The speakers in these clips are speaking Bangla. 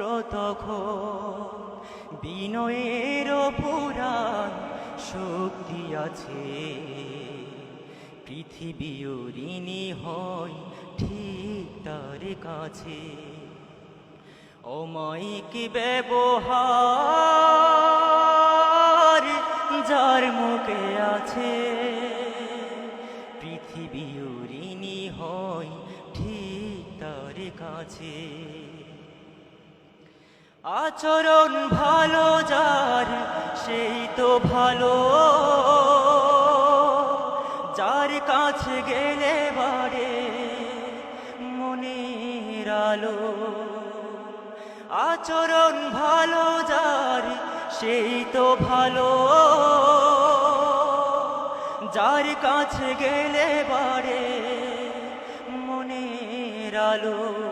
মাত্র তখন বিনয়ের পুরাণ শক্তি আছে। পৃথিবী ঋণী হয় ঠিক তার কাছে। অমায়িক ব্যবহার যার মুখে আছে। পৃথিবী ঋণী হয় ঠিক তার কাছে। আচরণ ভালো যার, সেই তো ভালো। যার কাছে গেলে বাড়ে মনের আলো। আচরণ ভালো যার, সেই তো ভালো। যার কাছে গেলে বাড়ে মনের আলো।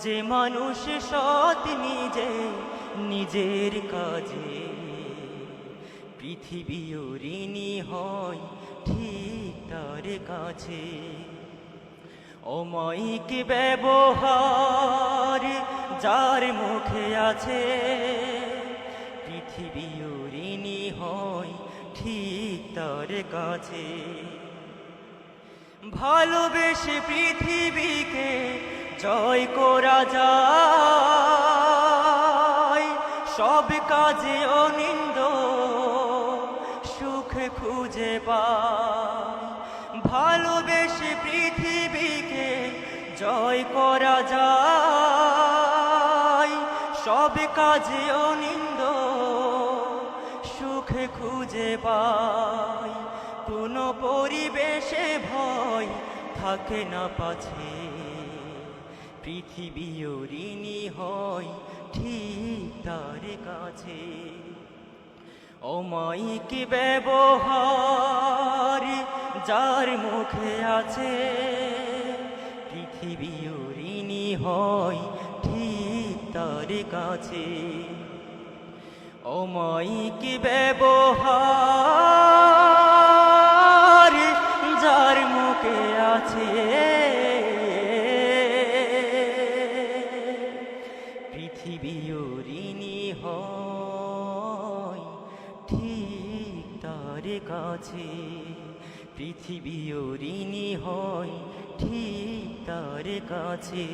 যে মানুষ সৎ নিজে, নিজের কাজে। পৃথিবী ঋণী হয় ঠিক তার কাছে। অমায়িক ব্যবহার যার মুখে আছে, পৃথিবী ঋণী হয় ঠিক তার কাছে। ভালোবেসে পৃথিবীকে জয় করা যায়। সব কাজে অনিন্দ, সুখ খুঁজে ভালোবেসে পৃথিবীকে জয় করা যায়। সব কাজে অনিন্দ, সুখ খুঁজে পায়। কোনো পরিবেশে ভয় থাকে না পাছে। পৃথিবী ঋণী হয় ঠিক তার কাছে। অমায়িক ব্যবহার যার মুখে আছে পৃথিবী ঋণী হয় ঠিক তার কাছে। অমায়িক ব্যবহার ঠিক তার কাছে পৃথিবী ঋণী হয় ঠিক তার কাছে।